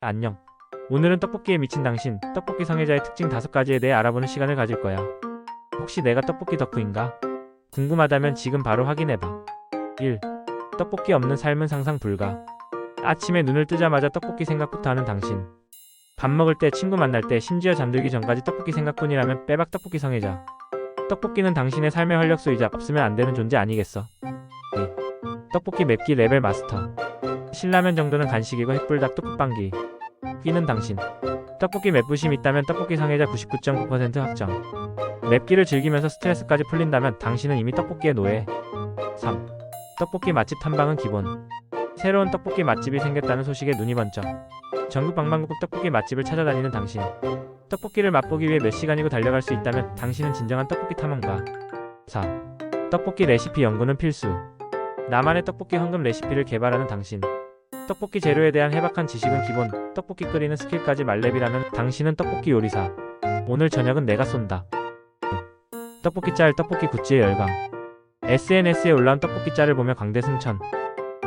안녕. 오늘은 떡볶이에 미친 당신, 떡볶이 성애자의 특징 다섯 가지에 대해 알아보는 시간을 가질 거야. 혹시 내가 떡볶이 덕후인가? 궁금하다면 지금 바로 확인해봐. 1. 떡볶이 없는 삶은 상상 불가. 아침에 눈을 뜨자마자 떡볶이 생각부터 하는 당신. 밥 먹을 때, 친구 만날 때, 심지어 잠들기 전까지 떡볶이 생각뿐이라면 빼박 떡볶이 성애자. 떡볶이는 당신의 삶의 활력소이자 없으면 안 되는 존재 아니겠어? 2. 떡볶이 맵기 레벨 마스터. 신라면 정도는 간식이고 햇불닭 뚝방기. 끼는 당신. 떡볶이 맵부심 있다면 떡볶이 성애자 99.9% 확정. 맵기를 즐기면서 스트레스까지 풀린다면 당신은 이미 떡볶이의 노예. 3. 떡볶이 맛집 탐방은 기본. 새로운 떡볶이 맛집이 생겼다는 소식에 눈이 번쩍. 전국 방방곡곡 떡볶이 맛집을 찾아다니는 당신. 떡볶이를 맛보기 위해 몇 시간이고 달려갈 수 있다면 당신은 진정한 떡볶이 탐험가. 4. 떡볶이 레시피 연구는 필수. 나만의 떡볶이 황금 레시피를 개발하는 당신. 떡볶이 재료에 대한 해박한 지식은 기본, 떡볶이 끓이는 스킬까지 말렙이라면 당신은 떡볶이 요리사. 오늘 저녁은 내가 쏜다. 떡볶이 짤 떡볶이 굿즈의 열광. SNS에 올라온 떡볶이 짤을 보며 광대 승천.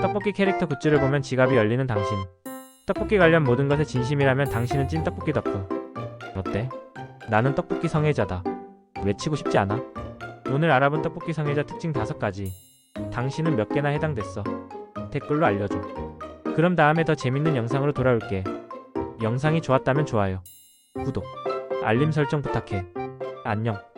떡볶이 캐릭터 굿즈를 보면 지갑이 열리는 당신. 떡볶이 관련 모든 것에 진심이라면 당신은 찐 떡볶이 덕후. 어때? 나는 떡볶이 성애자다. 외치고 싶지 않아? 오늘 알아본 떡볶이 성애자 특징 다섯 가지. 당신은 몇 개나 해당됐어? 댓글로 알려줘. 그럼 다음에 더 재밌는 영상으로 돌아올게. 영상이 좋았다면 좋아요, 구독, 알림 설정 부탁해. 안녕.